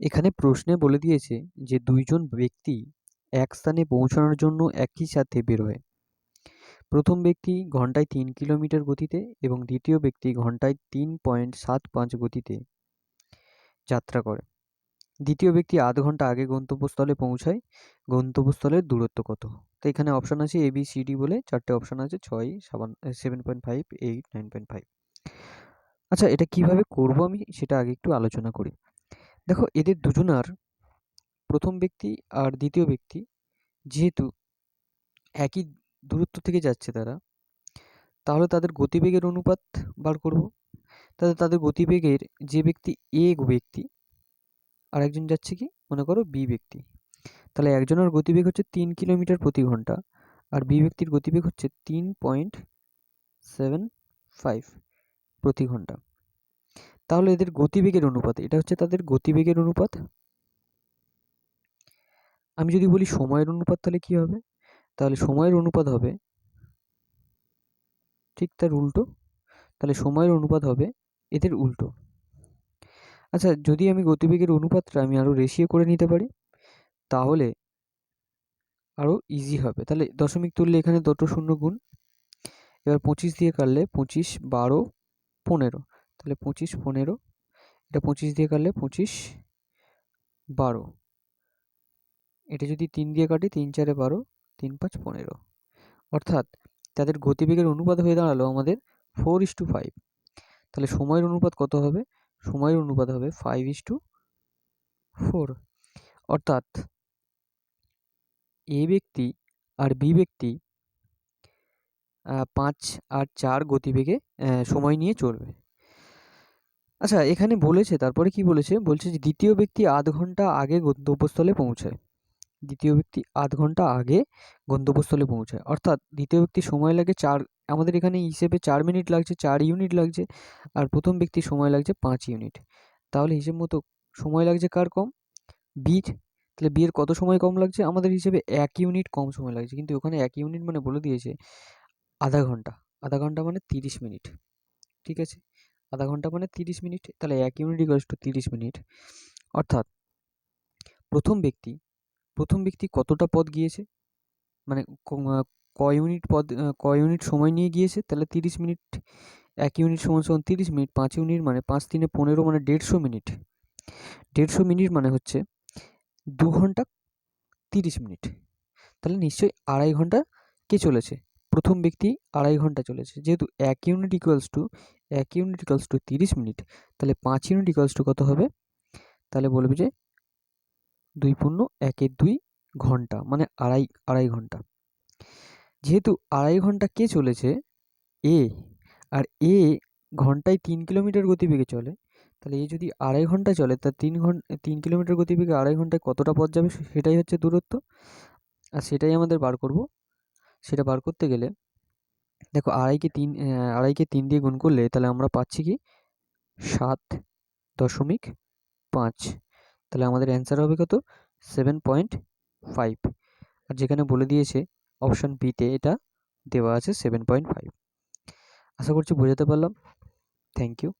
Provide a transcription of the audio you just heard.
এখানে প্রশ্নে বলে দিয়েছে যে দুইজন ব্যক্তি এক স্থানে পৌঁছানোর জন্য একই সাথে বেরোয়। প্রথম ব্যক্তি ঘন্টায় তিন কিলোমিটার গতিতে এবং দ্বিতীয় ব্যক্তি ঘন্টায় তিন পয়েন্ট সাত পাঁচ গতিতে যাত্রা করে। দ্বিতীয় ব্যক্তি আধ ঘণ্টা আগে গন্তব্যস্থলে পৌঁছায়। গন্তব্যস্থলের দূরত্ব কত? তো এখানে অপশান আছে এ বি সি ডি বলে চারটে অপশান আছে, ছয়, সাবান seven point five eight nine point five আচ্ছা এটা কীভাবে করব আমি সেটা আগে একটু আলোচনা করি। দেখো, এদের দুজনার প্রথম ব্যক্তি আর দ্বিতীয় ব্যক্তি যেহেতু একই দূরত্ব থেকে যাচ্ছে তারা, তাহলে তাদের গতিবেগের অনুপাত বার করব। তাহলে তাদের গতিবেগের যে ব্যক্তি এ ব্যক্তি আর একজন যাচ্ছে কি? মনে করো বি ব্যক্তি। তাহলে একজনের গতিবেগ হচ্ছে তিন কিলোমিটার প্রতি ঘণ্টা আর বি ব্যক্তির গতিবেগ হচ্ছে তিন পয়েন্ট সেভেন ফাইভ প্রতি ঘণ্টা। তাহলে এদের গতিবেগের অনুপাত, এটা হচ্ছে তাদের গতিবেগের অনুপাত। আমি যদি বলি সময়ের অনুপাত তাহলে কি হবে? তাহলে সময়ের অনুপাত হবে, ঠিক তার উল্টো, তাহলে সময়ের অনুপাত হবে এদের উল্টো। আচ্ছা যদি আমি গতিবেগের অনুপাতটা আমি আরও রেশিও করে নিতে পারি, তাহলে আরও ইজি হবে। তাহলে দশমিক তুললে এখানে দুটো শূন্য গুণ, এবার পঁচিশ দিয়ে কাটলে পঁচিশ, বারো, পনেরো। তাহলে পঁচিশ পনেরো, এটা পঁচিশ দিয়ে কাটলে পঁচিশ বারো। এটা যদি তিন দিয়ে কাটি তিন চারে বারো, তিন পাঁচ পনেরো। অর্থাৎ তাদের গতিবেগের অনুপাত হয়ে দাঁড়াল আমাদের ফোর ইস টু ফাইভ। তাহলে সময়ের অনুপাত কত হবে? সময়ের অনুপাত হবে ফাইভ ইস টু ফোর। অর্থাৎ এ ব্যক্তি আর বি ব্যক্তি পাঁচ আর চার গতিবেগে সময় নিয়ে চলবে। আচ্ছা এখানে বলেছে, তারপরে কি বলেছে? বলছে যে দ্বিতীয় ব্যক্তি আধ ঘণ্টা আগে গন্তব্যস্থলে পৌঁছায়। দ্বিতীয় ব্যক্তি আধ ঘণ্টা আগে গন্তব্যস্থলে পৌঁছায়। অর্থাৎ দ্বিতীয় ব্যক্তি সময় লাগে চার, আমাদের এখানে হিসেবে চার মিনিট লাগছে, চার ইউনিট লাগছে, আর প্রথম ব্যক্তির সময় লাগছে পাঁচ ইউনিট। তাহলে হিসেব মতো সময় লাগছে কার কম? বির তাহলে বিয়ের কত সময় কম লাগছে? আমাদের হিসেবে এক ইউনিট কম সময় লাগছে। কিন্তু ওখানে এক ইউনিট মানে বলে দিয়েছে আধা ঘণ্টা। আধা ঘণ্টা মানে তিরিশ মিনিট। ঠিক আছে? আধা ঘণ্টা মানে তিরিশ মিনিট, তাহলে এক ইউনিট ইকুয়ালস টু তিরিশ মিনিট। অর্থাৎ প্রথম ব্যক্তি প্রথম ব্যক্তি কতটা পথ গিয়েছে? মানে ক ইউনিট পদ, ক ইউনিট সময় নিয়ে গিয়েছে, তাহলে তিরিশ মিনিট, এক ইউনিট সমান সমান তিরিশ মিনিট, পাঁচ ইউনিট মানে পাঁচ তিনে পনেরো মানে দেড়শো মিনিট। দেড়শো মিনিট মানে হচ্ছে দু ঘণ্টা তিরিশ মিনিট। তাহলে নিশ্চয়ই আড়াই ঘণ্টা কে চলেছে? প্রথম ব্যক্তি আড়াই ঘণ্টা চলেছে। যেহেতু এক ইউনিট ইকুয়ালস টু এক ইউনিট ইকুয়ালস টু তিরিশ মিনিট তাহলে পাঁচ ইউনিট ইকুয়ালস টু কত হবে? তাহলে বলবে যে দুই পূর্ণ একের দুই ঘণ্টা মানে আড়াই আড়াই ঘণ্টা। যেহেতু আড়াই ঘণ্টা কে চলেছে? এ আর এ ঘন্টায় তিন কিলোমিটার গতিবেগে চলে, তাহলে এ যদি আড়াই ঘণ্টা চলে, তা তিন ঘণ্টা তিন কিলোমিটার গতিবেগে আড়াই ঘন্টায় কতটা পথ যাবে? সেটাই হচ্ছে দূরত্ব। আর সেটাই আমাদের বার করব। সেটা বার করতে গেলে দেখো আড়াইকে তিন আড়াইকে তিন দিয়ে গুণ করলে তাহলে আমরা পাচ্ছি কি? সাত দশমিক পাঁচ। তাহলে আমাদের অ্যান্সার হবে কত? সেভেন পয়েন্ট ফাইভ আর যেখানে বলে দিয়েছে অপশান বিতে এটা দেওয়া আছে সেভেন পয়েন্ট ফাইভ আশা করছি বোঝাতে পারলাম। Thank you